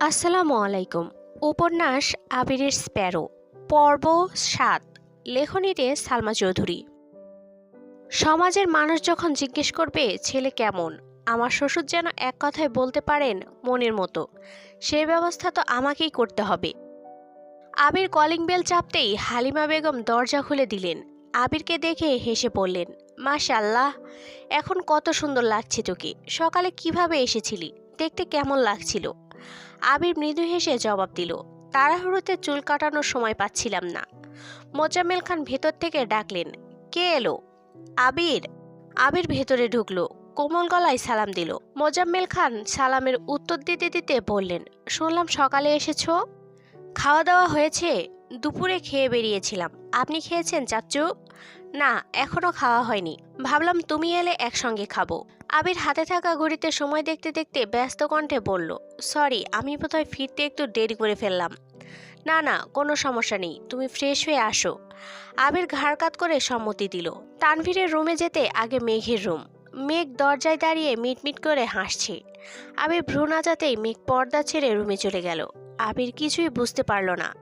আসসালামু আলাইকুম। উপন্যাস আবিরের স্প্যারো। পর্ব সাত। লেখনীতে সালমা চৌধুরী। সমাজের মানুষ যখন জিজ্ঞেস করবে, ছেলে কেমন? আমার শ্বশুর যেন এক কথায় বলতে পারেন, মনের মতো। সেই ব্যবস্থা তো আমাকেই করতে হবে। আবির কলিং বেল চাপতেই হালিমা বেগম দরজা খুলে দিলেন। আবিরকে দেখে হেসে পড়লেন মাশাল্লাহ এখন কত সুন্দর লাগছে তোকে। সকালে কীভাবে এসেছিলি? দেখতে কেমন লাগছিল? আবির মৃদু হেসে জবাব দিল, তাড়াহুড়োতে চুল কাটানোর সময় পাচ্ছিলাম না। মোজাম্মেল খান ভেতর থেকে ডাকলেন, কে এলো? আবির। আবির ভেতরে ঢুকলো, কোমল গলায় সালাম দিল। মোজাম্মেল খান সালামের উত্তর দিতে দিতে বললেন, শুনলাম সকালে এসেছ। খাওয়া দাওয়া হয়েছে? দুপুরে খেয়ে বেরিয়েছিলাম। আপনি খেয়েছেন, চাচ্চু? না, এখনও খাওয়া হয়নি। ভাবলাম তুমি এলে একসঙ্গে খাব। আবির হাতে থাকা ঘড়িতে সময় দেখতে দেখতে ব্যস্ত কণ্ঠে বলল, সরি, আমি বোধহয় ফিরতে একটু দেরি করে ফেললাম। না না, কোনো সমস্যা নেই, তুমি ফ্রেশ হয়ে আসো। আবির ঘাড় কাত করে সম্মতি দিল। তানভীরের রুমে যেতে আগে মেঘের রুম। মেঘ দরজায় দাঁড়িয়ে মিটমিট করে হাসছে। আবির ভ্রু নাচাতেই মেঘ পর্দা ছেড়ে রুমে চলে গেল। আবির কিছুই বুঝতে পারল না।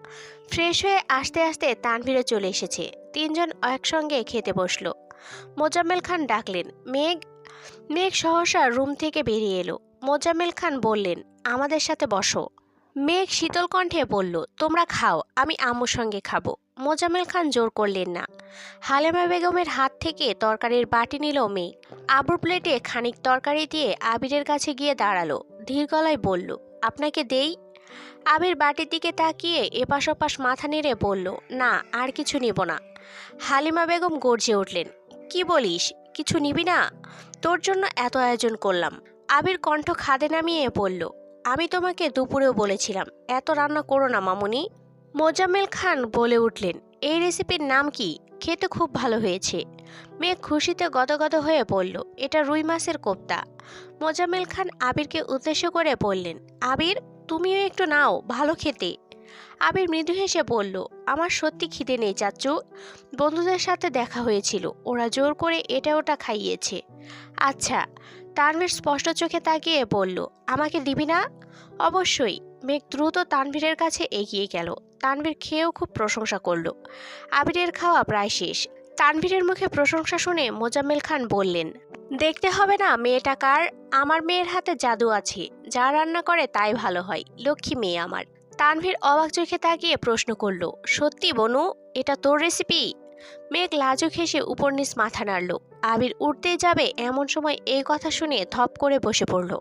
ফ্রেশ হয়ে আসতে আসতে তানভীরে চলে এসেছে। তিনজন একসঙ্গে খেতে বসল। মোজাম্মেল খান ডাকলেন, মেঘ মেঘ সহসা রুম থেকে বেরিয়ে এলো। মোজাম্মেল খান বললেন, আমাদের সাথে বসো। মেঘ শীতল কণ্ঠে বলল, তোমরা খাও, আমি আম্মুর সঙ্গে খাব। মোজামেল খান জোর করলেন না। হালেমা বেগমের হাত থেকে তরকারির বাটি নিল মেঘ। আবুর প্লেটে খানিক তরকারি দিয়ে আবিরের কাছে গিয়ে দাঁড়াল। ধীর গলায় বলল, আপনাকে দেই? আবির বাটির দিকে তাকিয়ে এপাশ ওপাশ মাথা নেড়ে বলল, না, আর কিছু নিব না। হালিমা বেগম গর্জে উঠলেন, কি বলিস, কিছু নিবি না? তোর জন্য এত আয়োজন করলাম। আবির কণ্ঠ খাদে নামিয়ে বলল আমি তোমাকে দুপুরেও বলেছিলাম, এত রান্না করো না মামুনি। মোজাম্মেল খান বলে উঠলেন, এই রেসিপির নাম কি? খেতে খুব ভালো হয়েছে। মেয়ে খুশিতে গদগদ হয়ে বলল, এটা রুই মাছের কোপ্তা। মোজাম্মেল খান আবিরকে উদ্দেশ্য করে বললেন, আবির, তুমিও একটু নাও, ভালো খেতে। আবির মৃদু হেসে বলল, আমার সত্যি খিদে নেই চাচ্চু বন্ধুদের সাথে দেখা হয়েছিল, ওরা জোর করে এটা ওটা খাইয়েছে। আচ্ছা তানভীর স্পষ্ট চোখে তাকিয়ে বলল, আমাকে দিবি না? অবশ্যই। মেঘ দ্রুত তানভীরের কাছে এগিয়ে গেল। তানভীর খেয়েও খুব প্রশংসা করল। আবিরের খাওয়া প্রায় শেষ। তানভীরের মুখে প্রশংসা শুনে মোজাম্মেল খান বললেন, দেখতে হবে না মেয়েটা কার। আমার মেয়ের হাতে জাদু আছে। যা রান্না করে তাই ভালো হয়। লক্ষ্মী মেয়ে আমার। তানভীর অবাক চোখে তাকিয়ে প্রশ্ন করল, সত্যি বনু, এটা তোর রেসিপি মেঘ লাজুক হেসে উপর নিচ মাথা নাড়ল। আবির উঠতেই যাবে এমন সময় এই কথা শুনে থপ করে বসে পড়ল।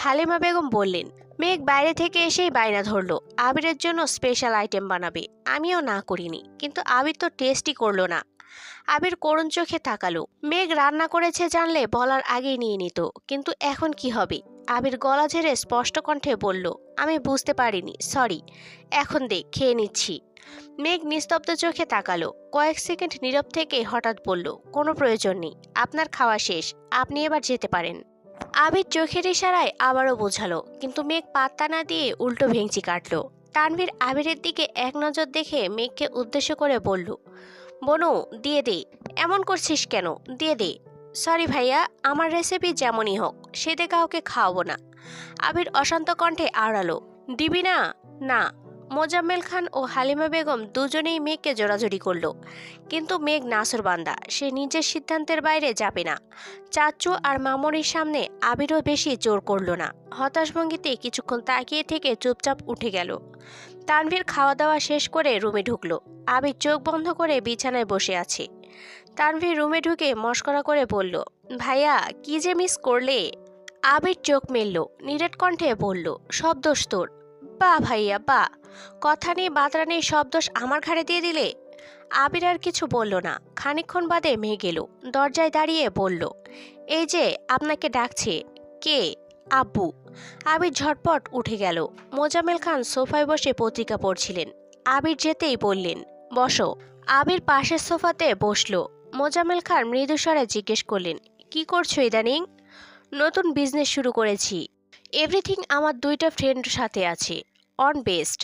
হালিমা বেগম বললেন, মেঘ বাইরে থেকে এসেই বায়না ধরলো। আবিরের জন্য স্পেশাল আইটেম বানাবে। আমিও না করিনি, কিন্তু আবির তো টেস্টই করল না। আবির করুণ চোখে তাকালো। মেঘ রান্না করেছে জানলে বলার আগেই নিয়ে নিত, কিন্তু এখন কি হবে? আবির গলা ঝেড়ে স্পষ্ট কণ্ঠে বলল, আমি বুঝতে পারিনি সরি এখন দেখ, খেয়ে নিচ্ছি। মেঘ নিস্তব্ধ চোখে তাকালো। কয়েক সেকেন্ড নীরব থেকে হঠাৎ বলল, কোনো প্রয়োজন নেই, আপনার খাওয়া শেষ, আপনি এবার যেতে পারেন। আবির চোখের ইশারায় আবারও বোঝালো, কিন্তু মেঘ পাত্তা না দিয়ে উল্টো ভেঙচি কাটল। তানভীর আবিরের দিকে এক নজর দেখে মেঘকে উদ্দেশ্য করে বলল, বনু, দিয়ে দে। এমন করছিস কেন? দিয়ে দে। সরি ভাইয়া, আমার রেসিপি যেমনই হোক, সেদে কাউকে খাওয়াবো না। আবির অশান্ত কণ্ঠে আড়ালো দিবি না? না। মোজাম্মেল খান ও হালিমা বেগম দুজনেই মেঘকে জোরাজোরি করল। কিন্তু মেঘ নাসর বান্দা সে নিজের সিদ্ধান্তের বাইরে যাবে না। চাচু আর মামনির সামনে আবিরও বেশি জোর করল না। হতাশ ভঙ্গিতে কিছুক্ষণ তাকিয়ে থেকে চুপচাপ উঠে গেল। তানভীর খাওয়া দাওয়া শেষ করে রুমে ঢুকলো। আবির চোখ বন্ধ করে বিছানায় বসে আছে। তানভীর রুমে ঢুকে মস্করা করে বলল, ভাইয়া, কি যে মিস করলে? আবির চোখ মেলল, নিরেট কণ্ঠে বলল, সব দোষ তোর। বা ভাইয়া, বা। কথা নেই, বাতরা নেই, সব দোষ আমার ঘাড়ে দিয়ে দিলে? আবির আর কিছু বলল না। খানিকক্ষণ বাদে মেয়ে গেল, দরজায় দাঁড়িয়ে বলল, এই যে, আপনাকে ডাকছে। কে? আব্বু। আবির ঝটপট উঠে গেল। মোজামেল খান সোফায় বসে পত্রিকা পড়ছিলেন। আবির যেতেই বললেন, বসো। আবির পাশের সোফাতে বসল। মোজামেল খান মৃদুস্বরে জিজ্ঞেস করলেন, কি করছ ইদানিং? নতুন বিজনেস শুরু করেছি। এভরিথিং আমার দুইটা ফ্রেন্ড সাথে আছে। On best.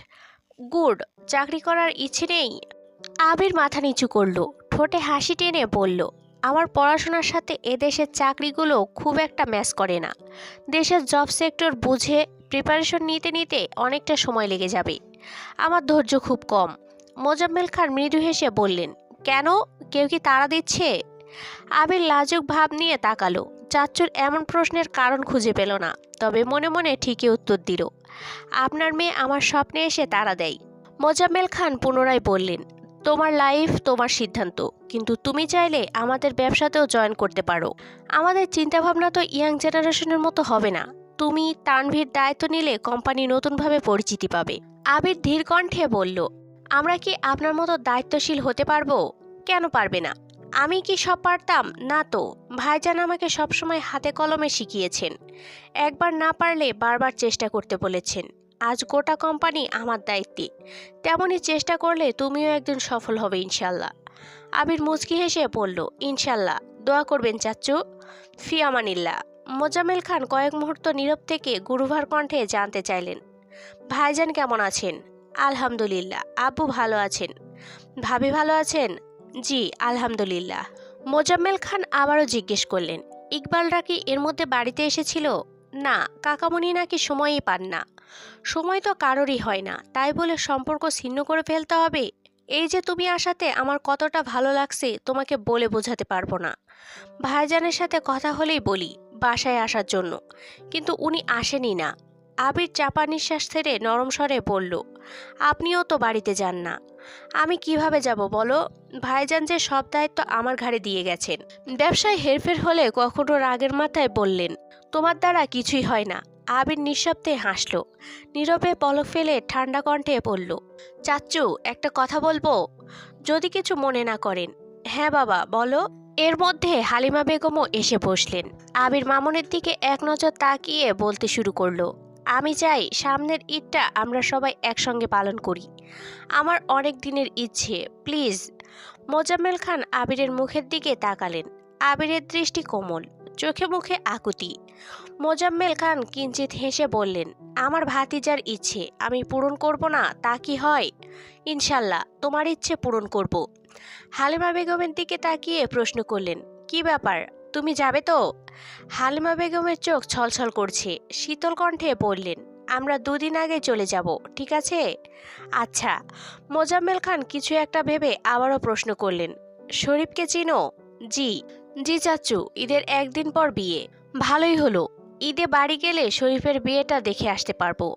গুড, চাকরি করার ইচ্ছে নেই। আবির মাথা নিচু করল, ঠোঁটে হাসি টেনে বলল, আমার পড়াশোনার সাথে এদেশের চাকরিগুলো খুব একটা ম্যাচ করে না। দেশের জব সেক্টর বুঝে প্রিপারেশন নিতে নিতে অনেকটা সময় লেগে যাবে। আমার ধৈর্য খুব কম। মোজাম্মেল খান মৃদু হেসে বললেন, কেন? কেউ কি তাড়া দিচ্ছে? আবির লাজুক ভাব নিয়ে তাকালো চাচ্চুর এমন প্রশ্নের কারণ খুঁজে পেল না, তবে মনে মনে ঠিকই উত্তর দিল। আপনার মেয়ে আমার স্বপ্নে এসে তারা দেয়। মোজাম্মেল খান পুনরায় বললেন, তোমার লাইফ, তোমার সিদ্ধান্ত। কিন্তু তুমি চাইলে আমাদের ব্যবসাতেও জয়েন করতে পারো। আমাদের চিন্তাভাবনা তো ইয়াং জেনারেশনের মতো হবে না। তুমি তানভীর দায়িত্ব নিলে কোম্পানি নতুনভাবে পরিচিতি পাবে। আবির ধীর কণ্ঠে বলল, আমরা কি আপনার মতো দায়িত্বশীল হতে পারব? কেন পারবে না? আমি কি সব পারতাম? না তো। ভাইজান আমাকে সবসময় হাতে কলমে শিখিয়েছেন। একবার না পারলে বারবার চেষ্টা করতে বলেছেন। আজ গোটা কোম্পানি আমার দায়িত্বে। তেমনই চেষ্টা করলে তুমিও একদিন সফল হবে, ইনশাল্লাহ। আবির মুচকি হেসে বলল, ইনশাল্লাহ। দোয়া করবেন চাচ্চু ফি আমানিল্লা মোজামেল খান কয়েক মুহূর্ত নীরব থেকে গুরুভার কণ্ঠে জানতে চাইলেন, ভাইজান কেমন আছেন? আলহামদুলিল্লাহ। আব্বু ভালো আছেন। ভাবি ভালো আছেন? জি, আলহামদুলিল্লাহ। মোজাম্মেল খান আবারও জিজ্ঞেস করলেন, ইকবালরা কি এর মধ্যে বাড়িতে এসেছিল? না, কাকামণি নাকি সময়ই পান না। সময় তো কারোরই হয় না, তাই বলে সম্পর্ক ছিন্ন করে ফেলতে হবে? এই যে তুমি আসাতে আমার কতটা ভালো লাগছে, তোমাকে বলে বোঝাতে পারব না। ভাইজানের সাথে কথা হলেই বলি, বাসায় আসার জন্য। কিন্তু উনি আসেনি না। আবির চাপা নিঃশ্বাস ছেড়ে নরম স্বরে বলল, আপনিও তো বাড়িতে যান না। আমি কীভাবে যাব বলো? ভাইজান যে সব দায়িত্ব আমার ঘাড়ে দিয়ে গেছেন। ব্যবসায় হেরফের হলে কখনো রাগের মাথায় বললেন, তোমার দ্বারা কিছুই হয় না। আবির নিঃশব্দে হাসল। নীরবে পলক ফেলে ঠান্ডা কণ্ঠে বলল চাচ্চু একটা কথা বলব? যদি কিছু মনে না করেন। হ্যাঁ বাবা, বলো। এর মধ্যে হালিমা বেগমও এসে বসলেন। আবির মামনের দিকে এক নজর তাকিয়ে বলতে শুরু করল, আমি চাই সামনের ঈদটা আমরা সবাই একসঙ্গে পালন করি। আমার অনেক দিনের ইচ্ছে। প্লিজ, মোজাম্মেল খান আবিরের মুখের দিকে তাকালেন। আবিরের দৃষ্টি কোমল, চোখে মুখে আকুতি। মোজাম্মেল খান কিঞ্চিত হেসে বললেন, আমার ভাতিজার ইচ্ছে, আমি পূরণ করব না, তা কি হয়? ইনশাল্লাহ, তোমার ইচ্ছে পূরণ করব। হালিমা বেগমের দিকে তাকিয়ে প্রশ্ন করলেন, কি ব্যাপার, তুমি যাবে তো? হালিমা বেগমের চোখ ছলছল করছে, শীতল কণ্ঠে বললেন আমরা দুদিন আগে চলে যাব, ঠিক আছে? আচ্ছা মোজাম্মেল খান কিছু একটা ভেবে আবারও প্রশ্ন করলেন। শরীফকে চিনো? জি। জি চাচু, ঈদের একদিন পর বিয়ে। ভালোই হলো। ঈদে বাড়ি গেলে শরীফের বিয়েটা দেখে আসতে পারব।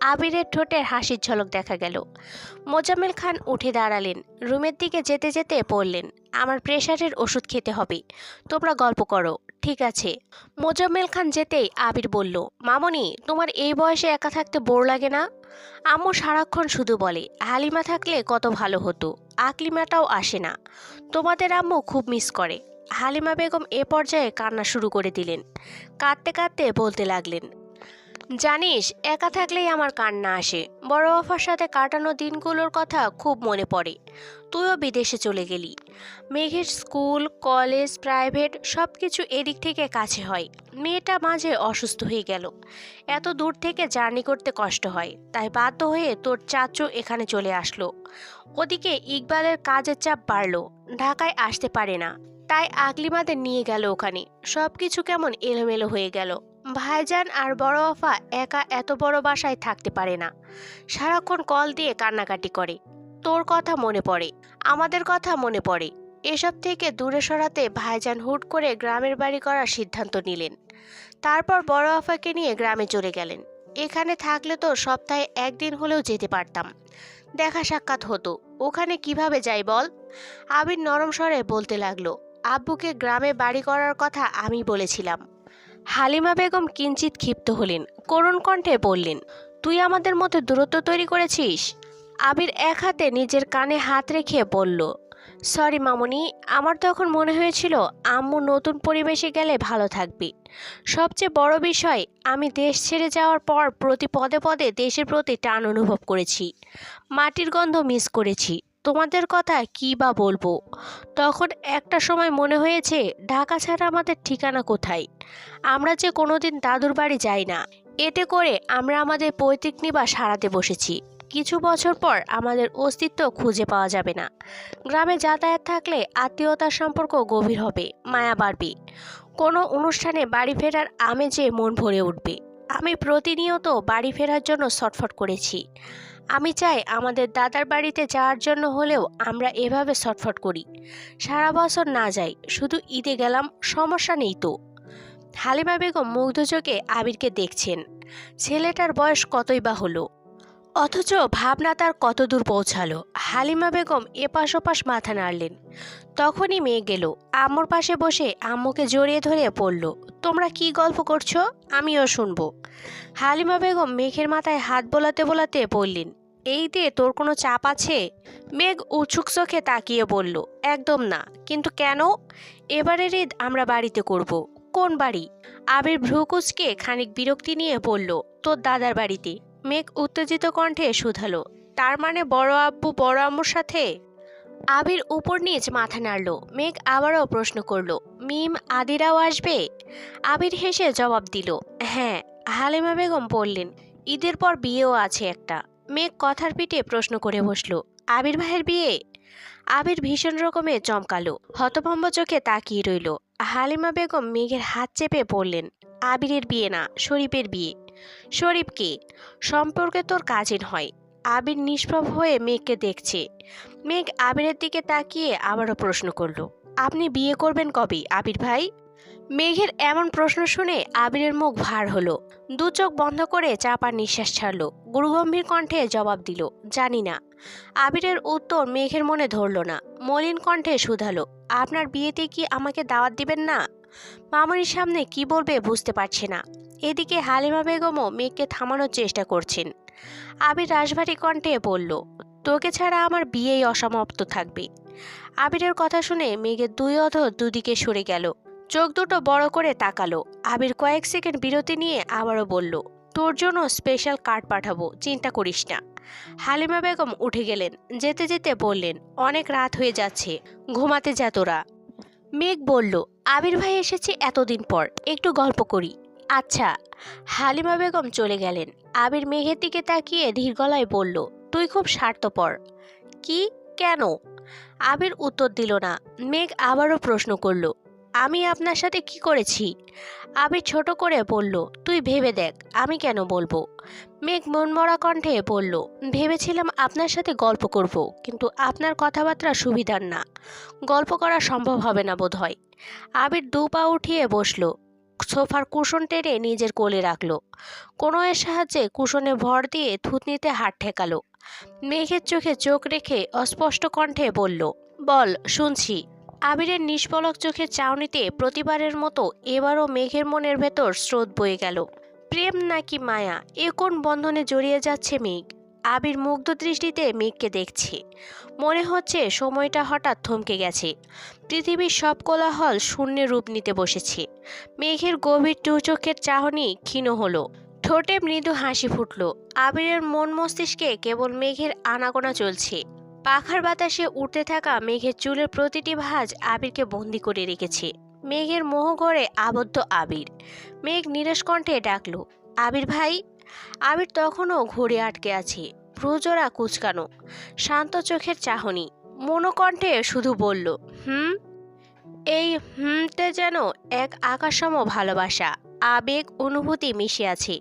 আবিরের ঠোঁটের হাসির ঝলক দেখা গেল। মোজাম্মেল খান উঠে দাঁড়ালেন। রুমের দিকে যেতে যেতে পড়লেন আমার প্রেশারের ওষুধ খেতে হবে। তোমরা গল্প করো। ঠিক আছে। মোজাম্মেল খান যেতেই আবির বলল, মামনি, তোমার এই বয়সে একা থাকতে বোর লাগে না? আম্মু সারাক্ষণ শুধু বলে, হালিমা থাকলে কত ভালো হতো, আকলিমাটাও আসে না। তোমাদের আম্মু খুব মিস করে। হালিমা বেগম এ পর্যায়ে কান্না শুরু করে দিলেন। কাঁদতে কাঁদতে বলতে লাগলেন জানিস, একা থাকলেই আমার কান্না আসে। বড় অফার সাথে কাটানো দিনগুলোর কথা খুব মনে পড়ে। তুইও বিদেশে চলে গেলি। মেঘের স্কুল, কলেজ, প্রাইভেট সব কিছু এদিক থেকে কাছে হয়। মেয়েটা মাঝে অসুস্থ হয়ে গেল। এত দূর থেকে জার্নি করতে কষ্ট হয়। তাই বাধ্য হয়ে তোর চাচু এখানে চলে আসলো। ওদিকে ইকবালের কাজের চাপ বাড়লো। ঢাকায় আসতে পারে না। তাই আগলিমাদের নিয়ে গেল ওখানে। সব কিছু কেমন এলোমেলো হয়ে গেল। ভাইজান আর বড় আফা একা এত বড় বাসায় থাকতে পারে না। সারাক্ষণ কল দিয়ে কান্নাকাটি করে। তোর কথা মনে পড়ে, আমাদের কথা মনে পড়ে। এসব থেকে দূরে সরাতে ভাইজান হুট করে গ্রামের বাড়ি করার সিদ্ধান্ত নিলেন। তারপর বড় আফাকে নিয়ে গ্রামে চলে গেলেন। এখানে থাকলে তো সপ্তাহে একদিন হলেও যেতে পারতাম। দেখা সাক্ষাৎ হতো। ওখানে কীভাবে যাই বল? আবির নরম স্বরে বলতে লাগল, আব্বুকে গ্রামে বাড়ি করার কথা আমি বলেছিলাম। হালিমা বেগম কিঞ্চিত ক্ষিপ্ত হলেন, করুণ কণ্ঠে বললেন, তুই আমাদের মধ্যে দূরত্ব তৈরি করেছিস? আবির এক হাতে নিজের কানে হাত রেখে বলল, সরি মামনি, আমার তখন মনে হয়েছিল আম্মু নতুন পরিবেশে গেলে ভালো থাকবে। সবচেয়ে বড় বিষয়, আমি দেশ ছেড়ে যাওয়ার পর প্রতি পদে পদে দেশের প্রতি টান অনুভব করেছি। মাটির গন্ধ মিস করেছি। তোমাদের কথা কী বা বলব? তখন একটা সময় মনে হয়েছে, ঢাকা ছাড়া আমাদের ঠিকানা কোথায়? আমরা যে কোনোদিন দাদুর বাড়ি যাই না। এতে করে আমরা আমাদের পৈতৃক নিবাস হারাতে বসেছি। কিছু বছর পর আমাদের অস্তিত্ব খুঁজে পাওয়া যাবে না। গ্রামে যাতায়াত থাকলে আত্মীয়তার সম্পর্ক গভীর হবে, মায়া বাড়বে। কোনো অনুষ্ঠানে বাড়ি ফেরার আমেজে মন ভরে উঠবে। আমি প্রতিনিয়ত বাড়ি ফেরার জন্য ছটফট করেছি। আমি চাই আমাদের দাদার বাড়িতে যাওয়ার জন্য হলেও আমরা এভাবে ছটফট করি। সারা বছর না যাই, শুধু ঈদে গেলাম, সমস্যা নেই তো। হালিমা বেগম মুগ্ধ চোখে আবিরকে দেখছেন। ছেলেটার বয়স কতই বা হলো? অথচ ভাবনা তার কত দূর পৌঁছালো। হালিমা বেগম এপাশ ওপাশ মাথা নাড়লেন। তখনই মেয়ে গেল। আম্মুর পাশে বসে আম্মুকে জড়িয়ে ধরে পড়ল। তোমরা কি গল্প করছ? আমিও শুনব। হালিমা বেগম মেঘের মাথায় হাত বোলাতে বোলাতে বললেন, এই দিয়ে তোর কোনো চাপ আছে? মেঘ উৎসুক চোখে তাকিয়ে বলল, একদম না। কিন্তু কেন? এবারের ঈদ আমরা বাড়িতে করব। কোন বাড়ি? আবির ভ্রুকুচকে খানিক বিরক্তি নিয়ে বলল, তোর দাদার বাড়িতে। মেঘ উত্তেজিত কণ্ঠে শুধালো, তার মানে বড় আব্বু বড় আম্মুর সাথে? আবির উপর নিচ মাথা নাড়ল। মেঘ আবারও প্রশ্ন করল, মিম, আদিরাও আসবে? আবির হেসে জবাব দিল হ্যাঁ হালিমা বেগম বললেন, ঈদের পর বিয়েও আছে একটা। মেঘ কথার পিঠে প্রশ্ন করে বসল, আবির ভাইয়ের বিয়ে? আবির ভীষণ রকমে চমকালো, হতভম্ব চোখে তাকিয়ে রইল। হালিমা বেগম মেঘের হাত চেপে বললেন, আবিরের বিয়ে না, শরীফের বিয়ে। শরীফ কে? সম্পর্কে তোর কাজিন হয়। আবির নিষ্প্রভ হয়ে মেঘকে দেখছে। মেঘ আবিরের দিকে তাকিয়ে আবারও প্রশ্ন করল, আপনি বিয়ে করবেন কবে, আবির ভাই? মেঘের এমন প্রশ্ন শুনে আবিরের মুখ ভার হলো। দু চোখ বন্ধ করে চাপার নিঃশ্বাস ছাড়ল। গুরুগম্ভীর কণ্ঠে জবাব দিল, জানি না। আবিরের উত্তর মেঘের মনে ধরল না, মলিন কণ্ঠে শুধালো, আপনার বিয়েতে কি আমাকে দাওয়াত দিবেন না? মামনির সামনে কি বলবে বুঝতে পারছে না। এদিকে হালিমা বেগমও মেঘকে থামানোর চেষ্টা করছেন। আবির রাজভারী কণ্ঠে বলল, তোকে ছাড়া আমার বিয়েই অসমাপ্ত থাকবে। আবিরের কথা শুনে মেঘের দুই অধর দুদিকে সরে গেল। চোখ দুটো বড় করে তাকালো। আবির কয়েক সেকেন্ড বিরতি নিয়ে আবারও বলল, তোর জন্য স্পেশাল কার্ড পাঠাবো, চিন্তা করিস না। হালিমা বেগম উঠে গেলেন। যেতে যেতে বললেন, অনেক রাত হয়ে যাচ্ছে, ঘুমাতে যা তোরা। মেঘ বলল, আবির ভাই এসেছে এতদিন পর, একটু গল্প করি। আচ্ছা হালিমা বেগম চলে গেলেন। আবির মেঘের দিকে তাকিয়ে ধীর গলায় বলল, তুই খুব স্বার্থপর। কি? কেন? আবির উত্তর দিল না। মেঘ আবারও প্রশ্ন করল, আমি আপনার সাথে কি করেছি? আবির ছোট করে বলল, তুই ভেবে দেখ, আমি কেন বলব? মেঘ মনমরা কণ্ঠে বলল, ভেবেছিলাম আপনার সাথে গল্প করব, কিন্তু আপনার কথাবার্তা সুবিধার না। গল্প করা সম্ভব হবে না বোধ হয় আবির দু পা উঠিয়ে বসল সোফার কুশন টেনে নিজের কোলে রাখল। কোনো এর সাহায্যে কুশনে ভর দিয়ে থুতনিতে হাত ঠেকালো। মেঘের চোখে চোখ রেখে অস্পষ্ট কণ্ঠে বলল, বল, শুনছি। আবিরের নিষ্পলক চোখের চাউনিতে প্রতিবারের মতো এবারও মেঘের মনের ভেতর স্রোত বয়ে গেল। প্রেম নাকি মায়া? এ কোন বন্ধনে জড়িয়ে যাচ্ছে মেঘ? আবির মুগ্ধ দৃষ্টিতে মেঘকে দেখছে। মনে হচ্ছে সময়টা হঠাৎ থমকে গেছে। পৃথিবীর সব কোলাহল শূন্যে রূপ নিতে বসেছে। মেঘের গভীর টু চোখের চাহনি ক্ষীণ হলো। ঠোঁটে মৃদু হাসি ফুটল। আবিরের মন মস্তিষ্কে কেবল মেঘের আনাগোনা চলছে। পাখার বাতাসে উঠতে থাকা মেঘের চুলের প্রতিটি ভাঁজ আবিরকে বন্দি করে রেখেছে। মেঘের মোহঘরে আবদ্ধ আবির। মেঘ নিরেশ কণ্ঠে ডাকলো, আবির ভাই আবির তখনও ঘুরে আটকে আছে ভ্রুজোড়া কুচকানো। শান্ত চোখের চাহনি। মনোকণ্ঠে শুধু বলল, হুম? এই হুমতে যেন এক আকাশসম ভালোবাসা, আবেগ, অনুভূতি মিশে আছে।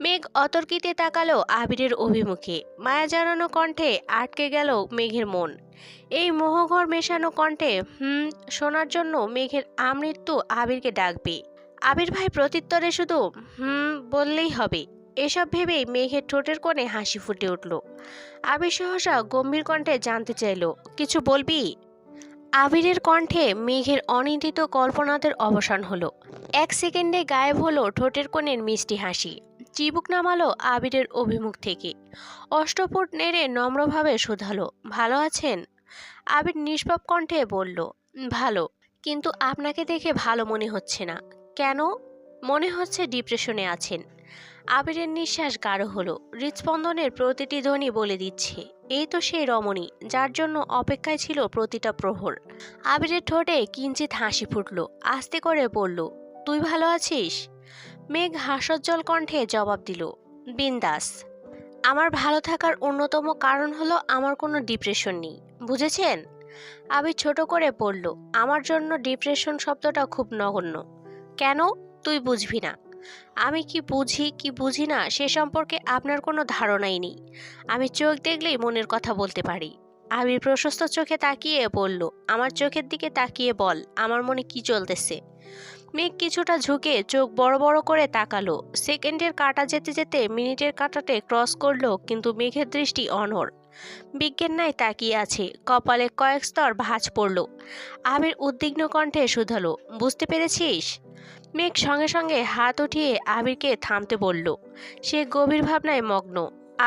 মেঘ অতর্কিতে তাকালো আবিরের অভিমুখে। মায়া জানানো কণ্ঠে আটকে গেল মেঘের মন। এই মোহঘর মেশানো কণ্ঠে, হুম? শোনার জন্য মেঘের আমৃত্যু আবিরকে ডাকবে। আবির ভাই প্রত্যুত্তরে শুধু, হুম? বললেই হবে। এসব ভেবেই মেঘের ঠোঁটের কোণে হাসি ফুটে উঠল। আবির সহসা গম্ভীর কণ্ঠে জানতে চাইল, কিছু বলবি? আবিরের কণ্ঠে মেঘের অনিন্দিত কল্পনাদের অবসান হলো। এক সেকেন্ডে গায়েব হলো ঠোঁটের কোণের মিষ্টি হাসি। চিবুক নামালো আবিরের অভিমুখ থেকে। অষ্টপুট নেড়ে নম্রভাবে শোধালো, ভালো আছেন? আবির নিষ্পাপ কণ্ঠে বলল, ভালো, কিন্তু আপনাকে দেখে ভালো মনে হচ্ছে না। কেন? মনে হচ্ছে ডিপ্রেশনে আছেন। আবিরের নিঃশ্বাস গাঢ় হলো। হৃৎস্পন্দনের প্রতিটি ধ্বনি বলে দিচ্ছে। এই তো সেই রমণী, যার জন্য অপেক্ষায় ছিল প্রতিটা প্রহর। আবিরের ঠোঁটে কিঞ্চিত হাসি ফুটল, আস্তে করে বলল, তুই ভালো আছিস? মেঘ হাসজ্জ্বল কণ্ঠে জবাব দিল, বিন্দাস। আমার ভালো থাকার অন্যতম কারণ হলো আমার কোনো ডিপ্রেশন নেই, বুঝেছেন? আবির ছোট করে পড়ল আমার জন্য ডিপ্রেশন শব্দটা খুব নগণ্য। কেন? তুই বুঝবি না। আমি কি বুঝি কি বুঝি না, সে সম্পর্কে আপনার কোনো ধারণাই নেই। আমি চোখ দেখলেই মনের কথা বলতে পারি। আবির প্রশস্ত চোখে তাকিয়ে বলল, আমার চোখের দিকে তাকিয়ে বল, আমার মনে কি চলতেছে? মেঘ কিছুটা ঝুঁকে চোখ বড় বড় করে তাকালো। সেকেন্ডের কাটা যেতে যেতে মিনিটের কাটাতে ক্রস করল, কিন্তু মেঘের দৃষ্টি অনর বিজ্ঞান নাই তাকিয়ে আছে, কপালে কয়েক স্তর ভাঁজ পড়ল। আবির উদ্বিগ্ন কণ্ঠে শুধালো, বুঝতে পেরেছিস? মেঘ সঙ্গে সঙ্গে হাত উঠিয়ে আবিরকে থামতে বলল। সে গভীর ভাবনায় মগ্ন।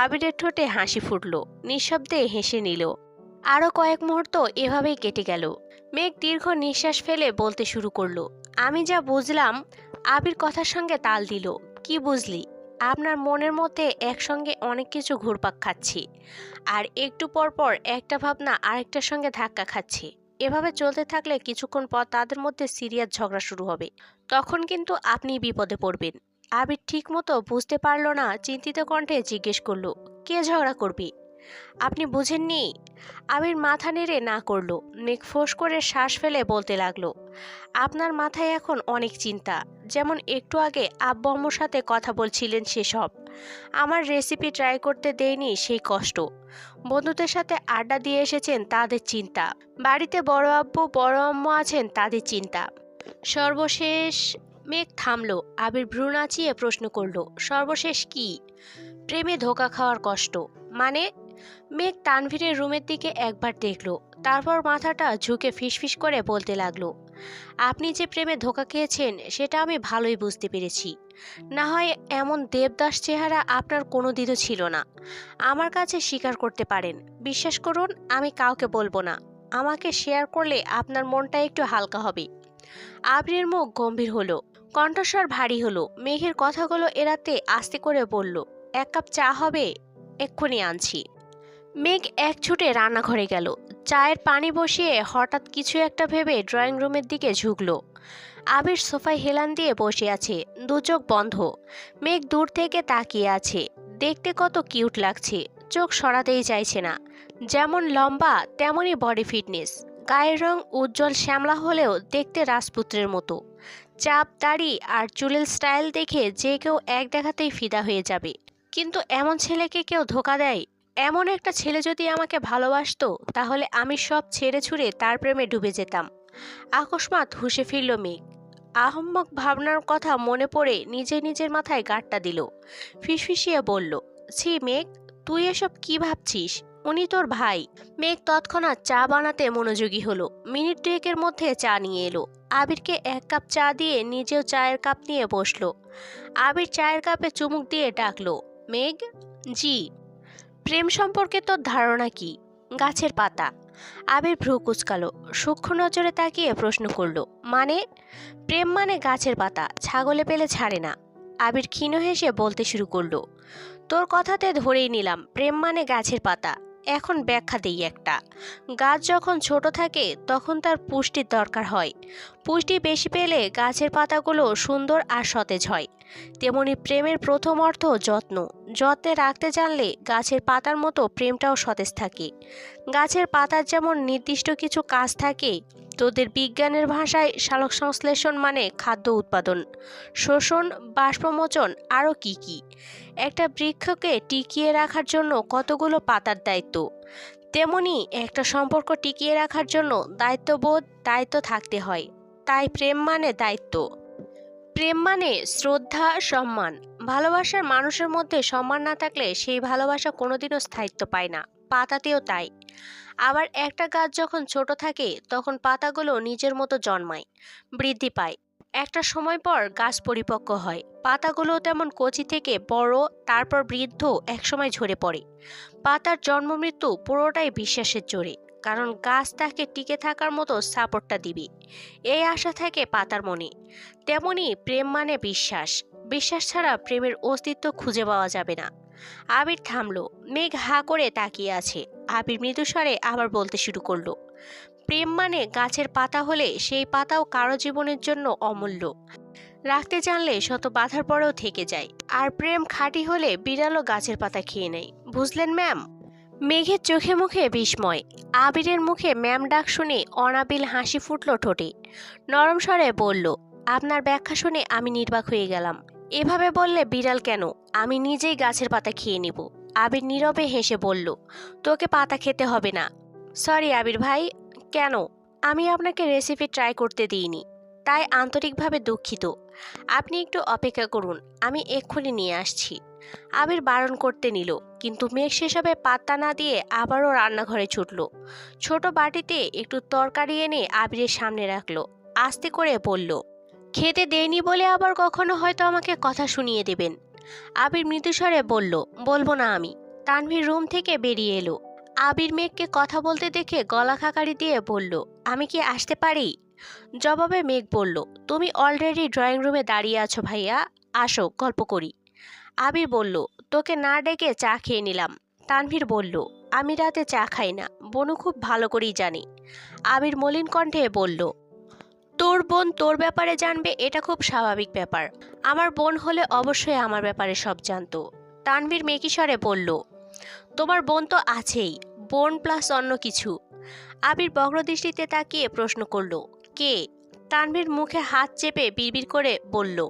আবিরের ঠোঁটে হাসি ফুটল। নিঃশব্দে হেসে নিল আরও কয়েক মুহূর্ত এভাবেই কেটে গেল। মেঘ দীর্ঘ নিঃশ্বাস ফেলে বলতে শুরু করল, আমি যা বুঝলাম, আবির কথার সঙ্গে তাল দিল। কি বুঝলি? আপনার মনের মধ্যে একসঙ্গে অনেক কিছু ঘুরপাক খাচ্ছি, আর একটু পর পর একটা ভাবনা আরেকটার সঙ্গে ধাক্কা খাচ্ছে। এভাবে চলতে থাকলে কিছুক্ষণ পর তাদের মধ্যে সিরিয়াস ঝগড়া শুরু হবে। তখন কিন্তু আপনি বিপদে পড়বেন। আবির ঠিক মতো বুঝতে পারল না, চিন্তিত কণ্ঠে জিজ্ঞেস করল, কে ঝগড়া করবি? আপনি বুঝেননি? আবির মাথা নেড়ে না করল মেঘ ফোঁস করে শ্বাস ফেলে বলতে লাগল, আপনার মাথায় এখন অনেক চিন্তা। যেমন একটু আগে আব্বু আম্মুর সাথে কথা বলছিলেন সেসব। আমার রেসিপি ট্রাই করতে দেয়নি সেই কষ্ট। বন্ধুদের সাথে আড্ডা দিয়ে এসেছেন তাদের চিন্তা। বাড়িতে বড় আব্বু, বড় আম্মু আছেন তাদের চিন্তা। সর্বশেষ মেঘ থামলো, আবির ভ্রু নাচিয়ে প্রশ্ন করল, সর্বশেষ কি? প্রেমে ধোকা খাওয়ার কষ্ট। মানে মেঘ তানভীরের রুমের দিকে একবার দেখল, তারপর মাথাটা ঝুঁকে ফিসফিস করে বলতে লাগল, আপনি যে প্রেমে ধোকা খেয়েছেন, সেটা আমি ভালোই বুঝতে পেরেছি। না হয় এমন দেবদাস চেহারা আপনার কোনো দিনও ছিল না। আমার কাছে স্বীকার করতে পারেন। বিশ্বাস করুন, আমি কাউকে বলব না। আমাকে শেয়ার করলে আপনার মনটা একটু হালকা হবে। আবরির মুখ গম্ভীর হলো, কণ্ঠস্বর ভারী হলো, মেঘের কথাগুলো এড়াতে আস্তে করে বলল, এক কাপ চা হবে, এক্ষুনি আনছি। মেঘ এক ছুটে রান্নাঘরে গেল। চায়ের পানি বসিয়ে হঠাৎ কিছু একটা ভেবে ড্রয়িং রুমের দিকে ঝুঁকল। আবির সোফায় হেলান দিয়ে বসে আছে। দু চোখ বন্ধ। মেঘ দূর থেকে তাকিয়ে আছে। দেখতে কত কিউট লাগছে। চোখ সরাতেই চাইছে না। যেমন লম্বা, তেমনই বডি ফিটনেস। গায়ের রং উজ্জ্বল শ্যামলা হলেও দেখতে রাজপুত্রের মতো। চাপ, দাড়ি আর চুলের স্টাইল দেখে যে কেউ এক দেখাতেই ফিদা হয়ে যাবে। কিন্তু এমন ছেলেকে কেউ ধোকা দেয়? এমন একটা ছেলে যদি আমাকে ভালোবাসতো, তাহলে আমি সব ছেড়ে ছুড়ে তার প্রেমে ডুবে যেতাম। আকস্মাৎ হুসে ফিরল মেঘ। আহম্মক ভাবনার কথা মনে পড়ে নিজে নিজের মাথায় গাঁটটা দিল। ফিসফিসিয়ে বলল, ছি মেঘ, তুই এসব কি ভাবছিস? উনি তোর ভাই। মেঘ তৎক্ষণাৎ চা বানাতে মনোযোগী হলো। মিনিট দুয়েকের মধ্যে চা নিয়ে এলো। আবিরকে এক কাপ চা দিয়ে নিজেও চায়ের কাপ নিয়ে বসল। আবির চায়ের কাপে চুমুক দিয়ে ডাকলো, মেঘ? জি। প্রেম সম্পর্কে তোর ধারণা কি? গাছের পাতা। আবির ভ্রু কুচকালো। সূক্ষ্ম নজরে তাকিয়ে প্রশ্ন করল মানে? প্রেম মানে গাছের পাতা, ছাগলে পেলে ছাড়ে না। আবির ক্ষীণ হেসে বলতে শুরু করল, তোর কথাতে ধরেই নিলাম, প্রেম মানে গাছের পাতা। এখন ব্যাখ্যা দেই একটা। গাছ যখন ছোট থাকে, তখন তার পুষ্টির দরকার হয়। পুষ্টি বেশি পেলে গাছের পাতাগুলো সুন্দর আর সতেজ হয়। তেমনি প্রেমের প্রথম অর্থ যত্ন। যত্নে রাখতে জানলে গাছের পাতার মতো প্রেমটাও সতেজ থাকে। গাছের পাতার যেমন নির্দিষ্ট কিছু কাজ থাকে, তোদের বিজ্ঞানের ভাষায় সালোক সংশ্লেষণ মানে খাদ্য উৎপাদন। শোষণ, বাষ্পমোচন আরও কি কি? একটা বৃক্ষকে টিকিয়ে রাখার জন্য কতগুলো পাতার দায়িত্ব? তেমনি একটা সম্পর্ক টিকিয়ে রাখার জন্য দায়িত্ববোধ, দায়িত্ব থাকতে হয়। তাই প্রেম মানে দায়িত্ব। প্রেম মানে শ্রদ্ধা, সম্মান। ভালোবাসার মানুষের মধ্যে সম্মান না থাকলে সেই ভালোবাসা কোনোদিনও স্থায়িত্ব পায় না। পাতাতেও তাই। আবার একটা গাছ যখন ছোট থাকে, তখন পাতাগুলো নিজের মতো জন্মায়, বৃদ্ধি পায়। একটা সময় পর গাছ পরিপক্ক হয়। পাতাগুলো তেমন কচি থেকে বড়, তারপর বৃদ্ধ একসময় ঝরে পড়ে। পাতার জন্ম মৃত্যু পুরোটাই বিশ্বাসের জোরে। কারণ গাছ তাকে টিকে থাকার মতো সাপোর্টটা দিবে। এই আশা থাকে পাতার মনে তেমনি প্রেম মানে বিশ্বাস। বিশ্বাস ছাড়া প্রেমের অস্তিত্ব খুঁজে পাওয়া যাবে না। আবির থামলো। মেঘ হা করে তাকিয়ে আছে। আবির মৃদুস্বরে আবার বলতে শুরু করল। প্রেম মানে গাছের পাতা হলে সেই পাতাও কারও জীবনের জন্য অমূল্য। রাখতে জানলে শত বাধার পরেও থেকে যায়। আর প্রেম খাঁটি হলে বিড়ালও গাছের পাতা খেয়ে নেয়। বুঝলেন, ম্যাম? মেঘের চোখে মুখে বিস্ময়। আবিরের মুখে ম্যাম ডাক শুনে অনাবিল হাসি ফুটল ঠোঁটে। নরম স্বরে বলল, আপনার ব্যাখ্যা শুনে আমি নির্বাক হয়ে গেলাম। এভাবে বললে বিড়াল কেন? আমি নিজেই গাছের পাতা খেয়ে নিব। আবির নীরবে হেসে বলল, তোকে পাতা খেতে হবে না। সরি আবির ভাই, কেন? আমি আপনাকে রেসিপি ট্রাই করতে দিইনি। তাই আন্তরিকভাবে দুঃখিত। আপনি একটু অপেক্ষা করুন, আমি এক্ষুনি নিয়ে আসছি। আবির বারণ করতে নিল, কিন্তু মেঘ সেসবে পাত্তা না দিয়ে আবারও রান্নাঘরে ছুটল। ছোট বাটিতে একটু তরকারি এনে আবিরের সামনে রাখল, আস্তে করে বলল, খেতে দেয়নি বলে আবার কখনো হয়তো আমাকে কথা শুনিয়ে দেবেন। আবির মৃদুস্বরে বলল, বলব না আমি। তানভীর রুম থেকে বেরিয়ে এলো। আবির মেঘকে কথা বলতে দেখে গলা খাকারি দিয়ে বলল, আমি কি আসতে পারি? জবাবে মেঘ বলল, তুমি অলরেডি ড্রয়িং রুমে দাঁড়িয়ে আছো ভাইয়া, আসো, গল্প করি। আবির বলল, তোকে না ডেকে চা খেয়ে নিলাম। তানভীর বলল, আমি রাতে চা খাই না, বনু খুব ভালো করেই জানি। আবির মলিন কণ্ঠে বলল, তোর বোন তোর ব্যাপারে জানবে, এটা খুব স্বাভাবিক ব্যাপার। আমার বোন হলে অবশ্যই আমার ব্যাপারে সব জানতো। তানভীর মেকিস্বরে বলল, তোমার বোন তো আছেই, বোন প্লাস অন্য কিছু। আবির বগ্রদৃষ্টিতে তাকিয়ে প্রশ্ন করল, কে? তানভীর মুখে হাত চেপে বিড়বিড় করে বলল,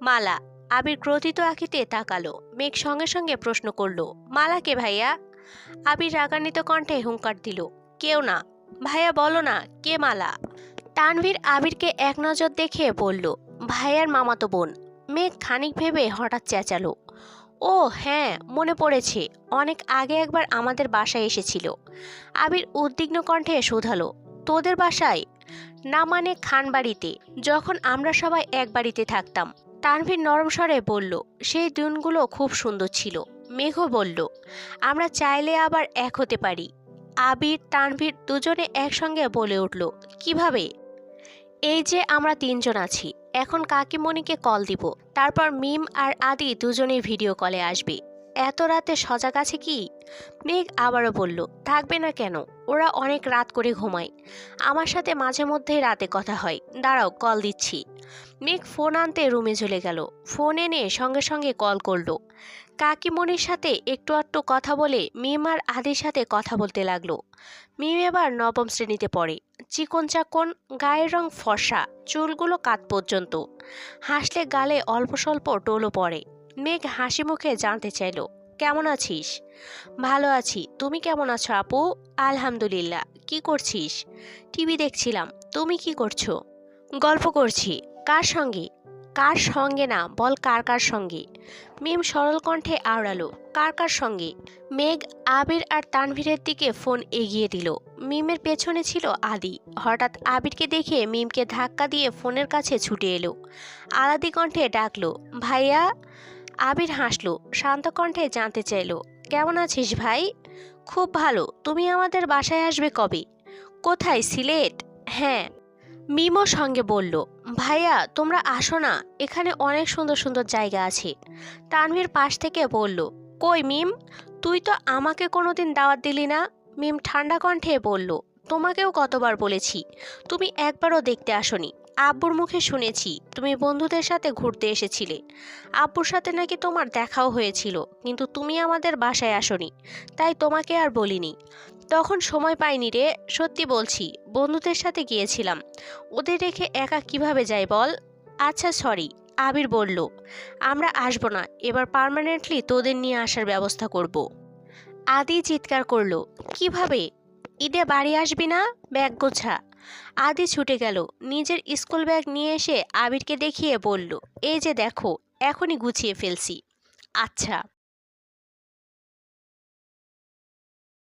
মালা। আবির ক্রোধিত আখিতে তাকালো, মেঘ সঙ্গে সঙ্গে প্রশ্ন করল, মালা কে ভাইয়া? আবির রাগান্বিত কণ্ঠে হুঙ্কার দিল, কেউ না। ভাইয়া বলো না, কে মালা? তানভীর আবিরকে এক নজর দেখে বলল, ভাইয়ার মামাতো বোন। মেঘ খানিক ভেবে হঠাৎ চেঁচালো, ও হ্যাঁ মনে পড়েছে, অনেক আগে একবার আমাদের বাসায় এসেছিল। আবির উদ্বিগ্ন কণ্ঠে শোধালো, তোদের বাসায়? না মানে খান বাড়িতে যখন আমরা সবাই এক বাড়িতে থাকতাম। তানভীর নরম স্বরে বলল, সেই দিনগুলো খুব সুন্দর ছিল। মেঘ বলল, আমরা চাইলে আবার এক হতে পারি। আবির, তানভীর দুজনে একসঙ্গে বলে উঠল, কীভাবে? এই যে আমরা তিনজন আছি, এখন কাকিমণিকে কল দিব, তারপর মিম আর আদি দুজনেই ভিডিও কলে আসবে। এত রাতে সজাগ আছে কি? মেঘ আবারও বলল, থাকবে না কেন? ওরা অনেক রাত করে ঘুমায়। আমার সাথে মাঝে মধ্যেই রাতে কথা হয়। দাঁড়াও কল দিচ্ছি। মেঘ ফোন আনতে রুমে চলে গেল। ফোন এনে সঙ্গে সঙ্গে কল করল। কাকিমণির সাথে একটু আধটু কথা বলে মিম আর আদির সাথে কথা বলতে লাগল। মিম এবার নবম শ্রেণীতে পড়ে। চিকন চাকন, গায়ের রং ফর্সা, চুলগুলো কাত পর্যন্ত। হাসলে গালে অল্প স্বল্প টোলো পড়ে। মেঘ হাসি মুখে জানতে চাইল, কেমন আছিস? ভালো আছি। তুমি কেমন আছো আপু? আলহামদুলিল্লাহ। কি করছিস? টিভি দেখছিলাম। তুমি কি করছ? গল্প করছি। কার সঙ্গে? কার সঙ্গে না, বল কার কার সঙ্গে? মিম সরল কণ্ঠে আওড়ালো, কার কার সঙ্গে? মেঘ, আবির আর তানভীরের দিকে ফোন এগিয়ে দিল। মিমের পেছনে ছিল আদি। হঠাৎ আবিরকে দেখে মিমকে ধাক্কা দিয়ে ফোনের কাছে ছুটে এলো। আলাদি কণ্ঠে ডাকলো, ভাইয়া? আবির হাসলো, শান্ত কণ্ঠে জানতে চাইলো, কেমন আছিস ভাই? খুব ভালো। তুমি আমাদের বাসায় আসবে কবে? কোথায়, সিলেট? হ্যাঁ। মিমও সঙ্গে বলল, ভাইয়া, তোমরা আসো না, এখানে অনেক সুন্দর সুন্দর জায়গা আছে। তানভীর পাশ থেকে বলল, কই মিম? তুই তো আমাকে কোনোদিন দাওয়াত দিলি না? মিম ঠান্ডা কণ্ঠে বলল, তোমাকেও কতবার বলেছি। তুমি একবারও দেখতে আসনি। আব্বুর মুখে শুনেছি, তুমি বন্ধুদের সাথে ঘুরতে এসেছিলে। আব্বুর সাথে নাকি তোমার দেখাও হয়েছিল, কিন্তু তুমি আমাদের বাসায় আসনি, তাই তোমাকে আর বলিনি। তখন সময় পাইনি রে, সত্যি বলছি, বন্ধুদের সাথে গিয়েছিলাম। ওদের রেখে একা কীভাবে যাই বল? আচ্ছা সরি আবির বলল, আমরা আসব না, এবার পার্মানেন্টলি তোদের নিয়ে আসার ব্যবস্থা করব। আদি চিৎকার করল, কীভাবে? ঈদে বাড়ি আসবি না? ব্যাগ গোছা। আদি ছুটে গেল। নিজের স্কুল ব্যাগ নিয়ে এসে আবিরকে দেখিয়ে বলল, এই যে দেখো, এখনই গুছিয়ে ফেলছি। আচ্ছা।